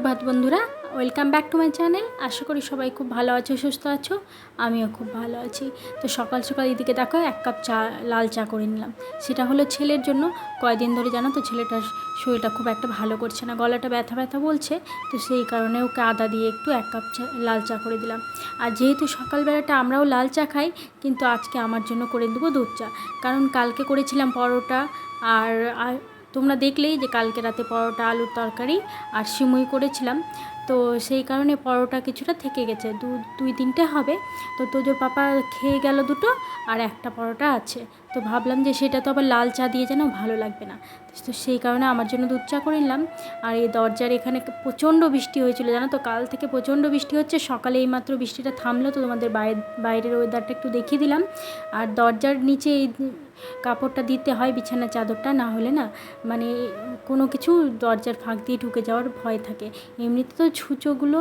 সুপ্রভাত বন্ধুরা। Welcome back to my channel আশা করি সবাই খুব ভালো আছো, সুস্থ আছো। আমিও খুব ভালো আছি। তো সকাল সকাল এদিকে দেখো এক কাপ চা, লাল চা করে নিলাম। সেটা হলো ছেলের জন্য। কয়দিন ধরে জানো তো ছেলেটার শরীরটা খুব একটা ভালো করছে না। গলাটা ব্যথা ব্যথা বলছে। তো সেই কারণে ওকে আদা দিয়ে একটু এক কাপ চা, লাল চা করে দিলাম। আর যেহেতু সকালবেলাটা আমরাও লাল চা খাই, কিন্তু আজকে আমার জন্য করে দেবো দুধ চা। কারণ কালকে করেছিলাম পরোটা আর তোমরা দেখলেই যে কালকে রাতে পরোটা, আলুর তরকারি আর সিমুই করেছিলাম। তো সেই কারণে পরোটা কিছুটা থেকে গেছে। দু, দুই তিনটে হবে। তো তোজোর পাপা খেয়ে গেল দুটো আর একটা পরোটা আছে। তো ভাবলাম যে সেটা তো আবার লাল চা দিয়ে যেন ভালো লাগবে না। তো সেই কারণে আমার জন্য দুধ চা করে নিলাম। আর এই দরজার এখানে প্রচণ্ড বৃষ্টি হয়েছিল, জানো তো? কাল থেকে প্রচণ্ড বৃষ্টি হচ্ছে। সকালে এইমাত্র বৃষ্টিটা থামলো। তো তোমাদের বাইরে, বাইরের ওয়েদারটা একটু দেখিয়ে দিলাম। আর দরজার নিচে এই কাপড়টা দিতে হয়, বিছানার চাদরটা, না হলে না মানে কোনো কিছু দরজার ফাঁক দিয়ে ঢুকে যাওয়ার ভয় থাকে। এমনিতে তো ছুঁচোগুলো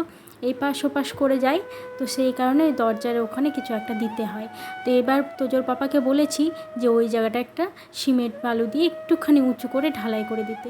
এই পাশ ওপাশ করে যায় তো সেই কারণে দরজার ওখানে কিছু একটা দিতে হয়। তো এবার তোজোর পাপাকে বলেছি যে ওই জায়গাটা একটা সিমেন্ট বালু দিয়ে একটুখানি উঁচু করে ঢালাই করে দিতে।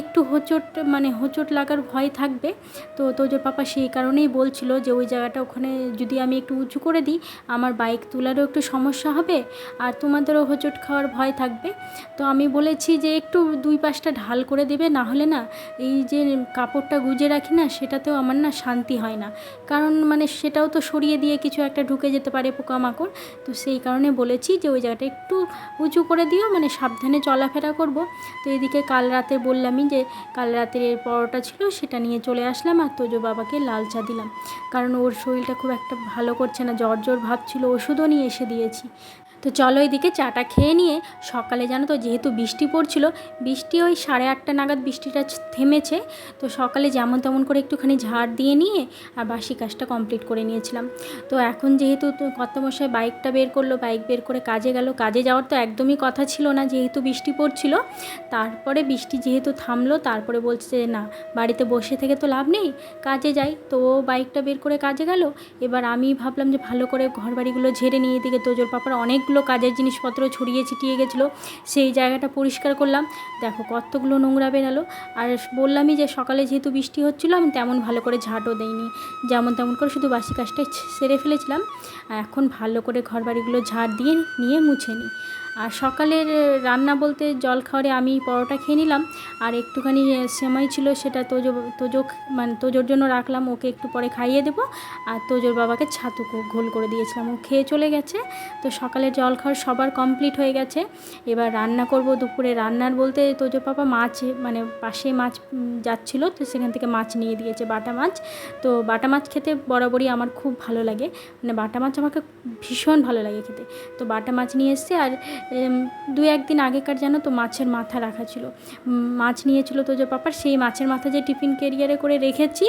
একটু হোঁচট মানে হোঁচট লাগার ভয় থাকবে। তো তোজোর পাপা সেই কারণেই বলছিল যে ওই জায়গাটা ওখানে যদি আমি একটু উঁচু করে দিই, আমার বাইক তোলারও একটু সমস্যা হবে আর তোমাদেরও হোঁচট খাওয়ার ভয় থাকবে। তো আমি বলেছি যে একটু দুই পাশটা ঢাল করে দেবে না হলে না এই যে কাপড়টা গুজে রাখি না, সেটাতেও আমার না শান্তি হয় না। কারণ মানে সেটাও তো সরিয়ে দিয়ে কিছু একটা ঢুকে যেতে পারে পোকামাকড়। তো সেই কারণে বলেছি যে ওই জায়গাটা একটু উঁচু করে দিও মানে সাবধানে চলাফেরা করব। তো এদিকে কাল রাতে বললামই যে কাল রাতের পরোটা ছিল, সেটা নিয়ে চলে আসলাম আর তোজো বাবাকে লাল চা দিলাম। কারণ ওর শরীরটা খুব একটা ভালো করছে না, জ্বর জ্বর ভাব ছিল, ওষুধও নিয়ে এসে দিয়েছি। তো চলো এদিকে চাটা খেয়ে নিয়ে সকালে জানো তো যেহেতু বৃষ্টি পড়ছিল, বৃষ্টি ওই সাড়ে আটটা নাগাদ বৃষ্টিটা থেমেছে, তো সকালে যেমন তেমন করে একটুখানি ঝাড় দিয়ে নিয়ে আর বাসি কাজটা কমপ্লিট করে নিয়েছিলাম। তো এখন যেহেতু কর্তামশাই বাইকটা বের করল বাইক বের করে কাজে গেল, কাজে যাওয়ার তো একদমই কথা ছিল না যেহেতু বৃষ্টি পড়ছিল। তারপরে বৃষ্টি যেহেতু থামলো, তারপরে বলছে যে না, বাড়িতে বসে থেকে তো লাভ নেই, কাজে যাই। তো ও বাইকটা বের করে কাজে গেল, এবার আমি ভাবলাম যে ভালো করে ঘর বাড়িগুলো ঝেড়ে নিয়ে এদিকে তোজোর পাপার অনেকগুলো কাজের জিনিসপত্র ছড়িয়ে ছিটিয়ে গেছিল, সেই জায়গাটা পরিষ্কার করলাম। দেখো কতগুলো নোংরা বেরালো আর বললামই যে সকালে যেহেতু বৃষ্টি হচ্ছিল, আমি তেমন ভালো করে ঝাঁটও দেইনি। যেমন তেমন করে শুধু বাসি কাজটাই সেরে ফেলেছিলাম। এখন ভালো করে ঘরবাড়িগুলো ঝাড় দিয়ে নিয়ে মুছে নিই। আর সকালের রান্না বলতে জল খাওয়ারে আমি পরোটা খেয়ে নিলাম। আর একটুখানি সেমাই ছিল সেটা তোজো তোজো মানে তোজোর জন্য রাখলাম, ওকে একটু পরে খাইয়ে দেবো। আর তোজোর বাবাকে ছাতু ঘোল করে দিয়েছিলাম, ও খেয়ে চলে গেছে। তো সকালের খাওয়ার সবার কমপ্লিট হয়ে গেছে। এবার রান্না করব দুপুরে। রান্নার বলতে তোজোর বাবা মাছ মানে পাশে মাছ যাচ্ছিল, তো সেখান থেকে মাছ নিয়ে দিয়েছে, বাটা মাছ। তো বাটা মাছ খেতে বরাবরই আমার খুব ভালো লাগে। মানে বাটা মাছ আমাকে ভীষণ ভালো লাগে খেতে। তো বাটা মাছ নিয়ে এসছে, আর দু একদিন আগেকার যেন তো মাছের মাথা রাখা ছিল। মাছ নিয়েছিল তো যে পাপার, সেই মাছের মাথা যে টিফিন কেরিয়ারে করে রেখেছি,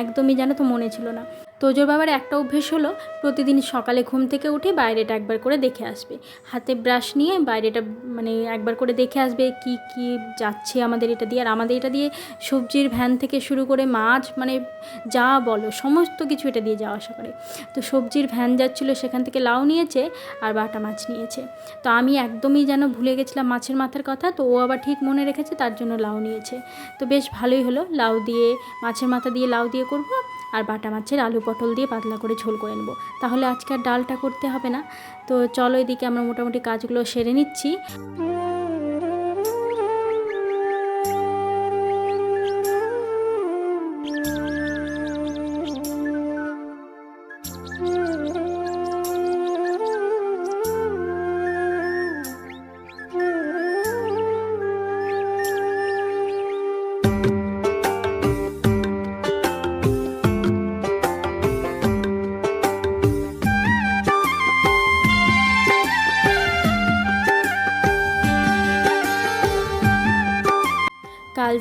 একদমই যেন তো মনে ছিল না। তোজোর বাবার একটা অভ্যেস হলো, প্রতিদিন সকালে ঘুম থেকে উঠে বাইরেটা একবার করে দেখে আসবে। হাতে ব্রাশ নিয়ে বাইরেটা মানে একবার করে দেখে আসবে কি কি যাচ্ছে আমাদের এটা দিয়ে। আর আমাদের এটা দিয়ে সবজির ভ্যান থেকে শুরু করে মাছ মানে যা বলো, সমস্ত কিছু এটা দিয়ে যাওয়া আসা করে। তো সবজির ভ্যান যাচ্ছিল, সেখান থেকে লাউ নিয়েছে আর বাটা মাছ নিয়েছে। তো আমি একদমই যেন ভুলে গেছিলাম মাছের মাথার কথা, তো ও আবার ঠিক মনে রেখেছে তার জন্য লাউ নিয়েছে। তো বেশ ভালোই হলো, লাউ দিয়ে, মাছের মাথা দিয়ে লাউ দিয়ে করব। আর বাটা মাছের আলু পটল দিয়ে পাতলা করে ঝোল করে নেব। তাহলে আজকে আর ডালটা করতে হবে না। তো চলো এদিকে আমরা মোটামুটি কাজগুলো সেরে নিচ্ছি।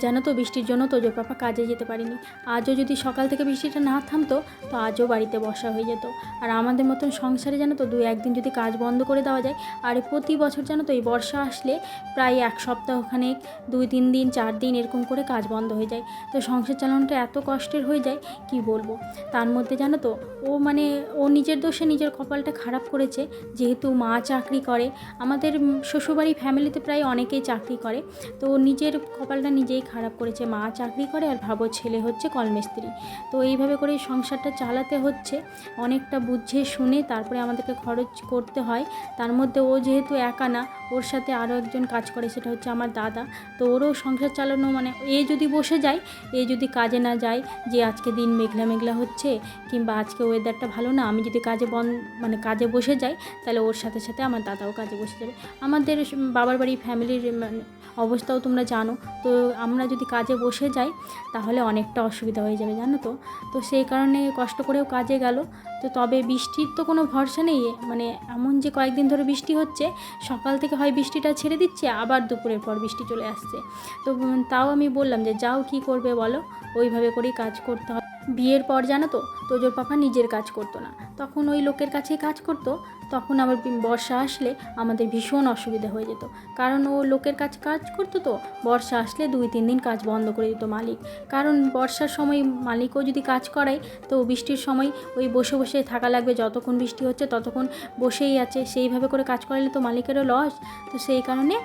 জানো তো, বৃষ্টির জন্য তোজো পাপা কাজে যেতে পারিনি। আজও যদি সকাল থেকে বৃষ্টিটা না থামতো, তো আজও বাড়িতে বসা হয়ে যেত। আর আমাদের মতন সংসারে জানো তো দু একদিন যদি কাজ বন্ধ করে দেওয়া যায়, আর প্রতি বছর জানো তো এই বর্ষা আসলে প্রায় এক সপ্তাহখানেক, দুই তিন দিন, চার দিন এরকম করে কাজ বন্ধ হয়ে যায়। তো সংসার চালানোটা এত কষ্টের হয়ে যায়, কি বলব? তার মধ্যে জানো তো, ও মানে ও নিজের দোষে নিজের কপালটা খারাপ করেছে, যেহেতু মা চাকরি করে। আমাদের শ্বশুরবাড়ি ফ্যামিলিতে প্রায় অনেকেই চাকরি করে। তো নিজের কপালটা নিজেই খারাপ করেছে, মা চাকরি করে আর ভাবো ছেলে হচ্ছে কলমিস্ত্রি। তো এইভাবে করে সংসারটা চালাতে হচ্ছে। অনেকটা বুঝে শুনে তারপরে আমাদেরকে খরচ করতে হয়। তার মধ্যে ও যেহেতু একা না, ওর সাথে আরও একজন কাজ করে, সেটা হচ্ছে আমার দাদা। তো ওরও সংসার চালানো মানে এ যদি বসে যায়, এ যদি কাজে না যায়, যে আজকে দিন মেঘলা মেঘলা হচ্ছে কিংবা আজকে ওয়েদারটা ভালো না, আমি যদি কাজে বন মানে কাজে বসে যাই, তাহলে ওর সাথে সাথে আমার দাদাও কাজে বসে যাবে। আমাদের বাবার বাড়ি ফ্যামিলির মানে অবস্থাও তোমরা জানো। তো আমরা যদি কাজে বসে যাই, তাহলে অনেকটা অসুবিধা হয়ে যাবে, জানো তো? তো সেই কারণে কষ্ট করেও কাজে গেল। তো তবে বৃষ্টির তো কোনো ভরসা নেই। মানে এমন যে কয়েকদিন ধরে বৃষ্টি হচ্ছে, সকাল থেকে হয় বৃষ্টিটা ছেড়ে দিচ্ছে, আবার দুপুরের পর বৃষ্টি চলে আসছে। তো তাও আমি বললাম যে, যাও কি করবে বলো? ওইভাবে করেই কাজ করতে হবে। বিয়ের পর জানো তো, তোজোর পাপা নিজের কাজ করতো না। তখন ওই লোকের কাছেই কাজ করতো, তখন আবার বর্ষা আসলে আমাদের ভীষণ অসুবিধা হয়ে যেত। কারণ ও লোকের কাছে কাজ করতো তো, বর্ষা আসলে দুই, তিন দিন কাজ বন্ধ করে দিত মালিক। কারণ বর্ষার সময় মালিকও যদি কাজ করায়, তো বৃষ্টির সময় ওই বসে বসে থাকা লাগবে, যতক্ষণ বৃষ্টি হচ্ছে ততক্ষণ বসেই আছে। সেইভাবে করে কাজ করালে তো মালিকেরও লস। তো সেই কারণে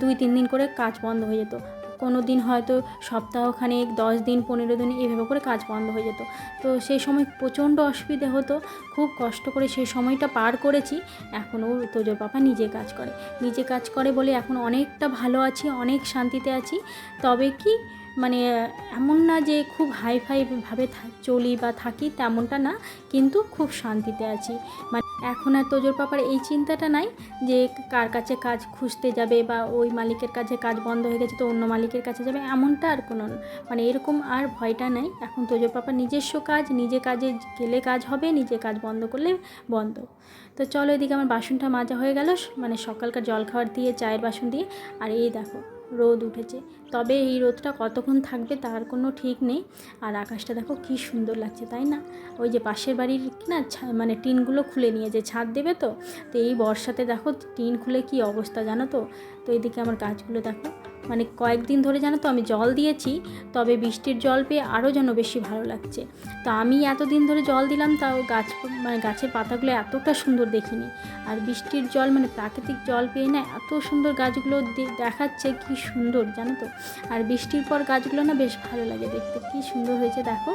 দুই, তিন দিন করে কাজ বন্ধ হয়ে যেত। কোনো দিন হয়তো সপ্তাহখানেক, দশ দিন, পনেরো দিন এভাবে করে কাজ বন্ধ হয়ে যেত। তো সেই সময় প্রচণ্ড অসুবিধে হতো, খুব কষ্ট করে সেই সময়টা পার করেছি। এখনও তোজোর পাপা নিজে কাজ করে। নিজে কাজ করে বলে এখন অনেকটা ভালো আছি, অনেক শান্তিতে আছি। তবে কি মানে এমন না যে খুব হাই ফাই ভাবে থা- চলি বা থাকি তেমনটা না, কিন্তু খুব শান্তিতে আছি। মানে এখন আর তোজোর পাপার এই চিন্তাটা নাই যে কার কাছে কাজ খুঁজতে যাবে বা ওই মালিকের কাছে কাজ বন্ধ হয়ে গেছে তো অন্য মালিকের কাছে যাবে, এমনটা আর কোনো। মানে এরকম আর ভয়টা নাই। এখন তোজোর পাপার নিজস্ব কাজ, নিজে কাজে গেলে কাজ হবে, নিজে কাজ বন্ধ করলে বন্ধ। তো চলো এদিকে আমার বাসনটা মাজা হয়ে গেল মানে সকালকার জল খাবার দিয়ে, চায়ের বাসন দিয়ে। আর এই দেখো রোদ উঠেছে। তবে এই রোদটা কতক্ষণ থাকবে তার কোনো ঠিক নেই। আর আকাশটা দেখো কি সুন্দর লাগছে, তাই না? ওই যে পাশের বাড়ির না মানে টিনগুলো খুলে নিয়েছে ছাদ দেবে তো তো এই বর্ষাতে দেখো টিন খুলে কি অবস্থা জানো তো? তো এদিকে আমার গাছগুলো দেখো। মানে কয়েকদিন ধরে জানো তো আমি জল দিয়েছি, তবে বৃষ্টির জল পেয়ে আরও যেন বেশি ভালো লাগছে। তো আমি এতদিন ধরে জল দিলাম, তাও গাছ মানে গাছের পাতাগুলো এতটা সুন্দর দেখিনি। আর বৃষ্টির জল মানে প্রাকৃতিক জল পেয়ে না এত সুন্দর গাছগুলো দেখাচ্ছে কি সুন্দর, জানো তো? আর বৃষ্টির পর গাছগুলো না বেশ ভালো লাগে দেখতে, কি সুন্দর হয়েছে দেখো।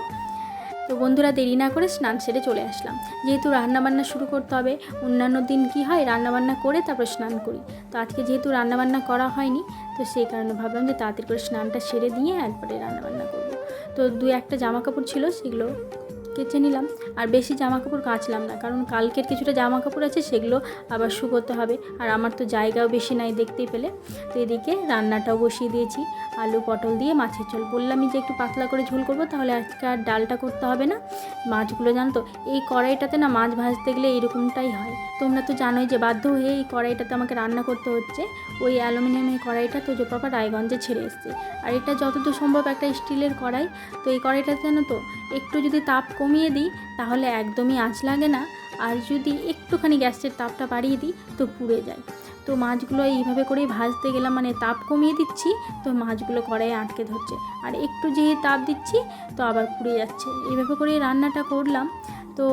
তো বন্ধুরা দেরি না করে স্নান সেরে চলে আসলাম। যেহেতু রান্নাবান্না শুরু করতে হবে, অন্যান্য দিন কি হয়, রান্নাবান্না করে তারপর স্নান করি। তো আজকে যেহেতু রান্নাবান্না করা হয়নি, তো সেই কারণে ভাবলাম যে তাড়াতাড়ি করে স্নানটা সেরে দিয়ে একবারে রান্নাবান্না করব। তো দু একটা জামা কাপড় ছিল, সেগুলো কেচে নিলাম। আর বেশি জামা কাপড় কাচলাম না, কারণ কালকের কিছুটা জামা কাপড় আছে সেগুলো আবার শুকোতে হবে। আর আমার তো জায়গাও বেশি নাই দেখতেই পেলে। তো এদিকে রান্নাটাও বসিয়ে দিয়েছি। আলু, পটল দিয়ে মাছের ঝোল। বললামই যে একটু পাতলা করে ঝোল করব, তাহলে আজকে আর ডালটা করতে হবে না। মাছগুলো জানো তো এই কড়াইটাতে না মাছ ভাজতে গেলে এরকমটাই হয়। তোমরা তো জানোই যে বাধ্য হয়ে এই কড়াইটাতে আমাকে রান্না করতে হচ্ছে। ওই অ্যালুমিনিয়ামের কড়াইটা তো পাপা রায়গঞ্জে ছেড়ে এসছে। আর এটা যতদূর সম্ভব একটা স্টিলের কড়াই। তো এই কড়াইটাতে জানো তো, একটু যদি তাপ কমিয়ে দিই তাহলে একদমই আঁচ লাগে না। আর যদি একটুখানি গ্যাসের তাপটা বাড়িয়ে দিই, তো পুড়ে যায়। তো মাছগুলো এইভাবে করেই ভাজতে গেলাম মানে তাপ কমিয়ে দিচ্ছি, তো মাছগুলো কড়াইয়ে আটকে ধরছে। আর একটু যেই তাপ দিচ্ছি, তো আবার পুড়ে যাচ্ছে। এইভাবে করে রান্নাটা করলাম। তো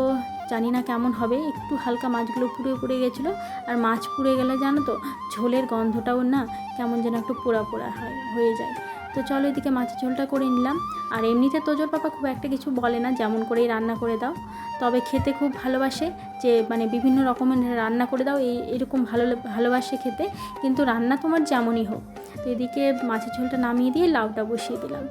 জানি না কেমন হবে, একটু হালকা মাছগুলো পুড়ে পুড়ে গেছিল। আর মাছ পুড়ে গেলে জানো তো, ঝোলের গন্ধটাও না কেমন যেন একটু পোড়া পোড়া হয়, হয়ে যায়। তো চলো এদিকে মাছের ঝোলটা করে নিলাম। আর এমনিতে তোজোর পাপা খুব একটা কিছু বলে না, যেমন করেই রান্না করে দাও। তবে খেতে খুব ভালোবাসে যে মানে বিভিন্ন রকমের রান্না করে দাও, এই এরকম ভালো ভালোবাসে খেতে। কিন্তু রান্না তোমার যেমনই হোক। তো এদিকে মাছের ঝোলটা নামিয়ে দিয়ে লাউটা বসিয়ে দিলাম।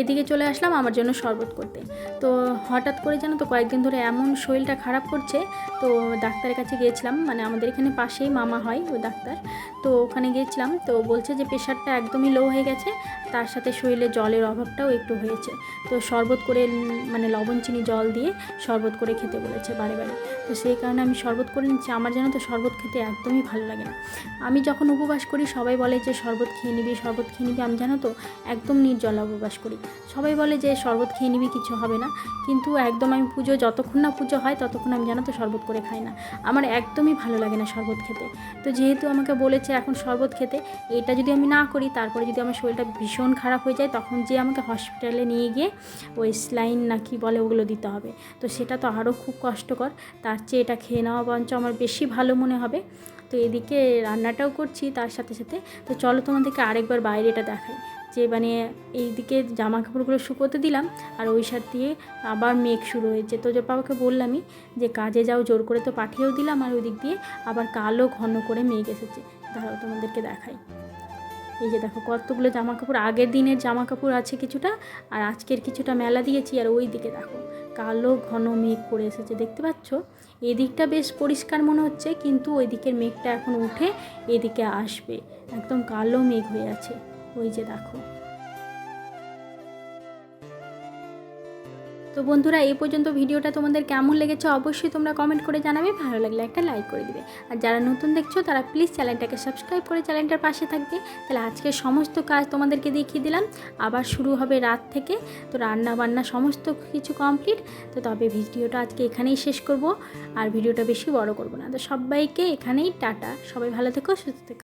এদিকে চলে আসলাম আমার জন্য শরবত করতে। তো হঠাৎ করে জানো তো কয়েকদিন ধরে এমন শরীরটা খারাপ করছে, তো ডাক্তারের কাছে গিয়েছিলাম মানে আমাদের এখানে পাশেই মামা হয় ও ডাক্তার। তো ওখানে গিয়েছিলাম, তো বলছে যে প্রেশারটা একদমই লো হয়ে গেছে, তার সাথে শরীরে জলের অভাবটাও একটু হয়েছে। তো শরবত করে মানে লবণ, চিনি, জল দিয়ে শরবত করে খেতে বলেছে বারে বারে। তো সেই কারণে আমি শরবত করে নিচ্ছি, আমার জানো তো শরবত খেতে একদমই ভালো লাগে না। আমি যখন উপবাস করি সবাই বলে যে শরবত খেয়ে নিবি, শরবত খেয়ে নিবি, আমি জানো তো একদম নির্জলা উপবাস করি। সবাই বলে যে শরবত খেয়ে নিবি, কিছু হবে না। কিন্তু একদম আমি পুজো, যতক্ষণ না পুজো হয়, ততক্ষণ আমি জানো তো শরবত করে খাই না। আমার একদমই ভালো লাগে না শরবত খেতে। তো যেহেতু আমাকে বলেছে এখন শরবত খেতে, এটা যদি আমি না করি, তারপরে যদি আমার শরীরটা ভীষণ খারাপ হয়ে যায়, তখন যে আমাকে হসপিটালে নিয়ে গিয়ে ওই স্লাইন না কি বলে ওগুলো দিতে হবে। তো সেটা তো আরও খুব কষ্টকর। তার চেয়ে এটা খেয়ে নেওয়া বরঞ্চ আমার বেশি ভালো মনে হবে। তো এদিকে রান্নাটাও করছি তার সাথে সাথে। তো চলো তোমাদেরকে আরেকবার বাইরেটা দেখাই। যে মানে এইদিকে জামা কাপড়গুলো শুকোতে দিলাম আর ওই সাথ দিয়ে আবার মেঘ শুরু হয়েছে। তো বাবাকে বললামই যে কাজে যাও, জোর করে তো পাঠিয়েও দিলাম আর ওই দিক দিয়ে আবার কালো ঘন করে মেঘ এসেছে। দাঁড়াও তোমাদেরকে দেখাই। এই যে দেখো কতগুলো জামা কাপড় আগের দিনের জামা কাপড় আছে কিছুটা আর আজকের কিছুটা মেলা দিয়েছি আর ওই দিকে দেখো কালো ঘন মেঘ করে এসেছে, দেখতে পাচ্ছ? এদিকটা বেশ পরিষ্কার মনে হচ্ছে কিন্তু ওই দিকের মেঘটা এখন উঠে এদিকে আসবে। একদম কালো মেঘ হয়ে আছে। ওই যে দেখো। তো বন্ধুরা, এই পর্যন্ত ভিডিওটা তোমাদের কেমন লেগেছে অবশ্যই তোমরা কমেন্ট করে জানাবে। ভালো লাগলে একটা লাইক করে দিবে। আর যারা নতুন দেখছ, তারা প্লিজ চ্যানেলটাকে সাবস্ক্রাইব করে চ্যানেলটার পাশে থাকবে। তাহলে আজকে সমস্ত কাজ তোমাদেরকে দেখিয়ে দিলাম। আবার শুরু হবে রাত থেকে। তো রান্না বান্না সমস্ত কিছু কমপ্লিট তো তবে ভিডিওটা আজকে এখানেই শেষ করব। আর ভিডিওটা বেশি বড় করব না। তো সবাইকে এখানেই টাটা। সবাই ভালো থেকো, সুস্থ থেকো।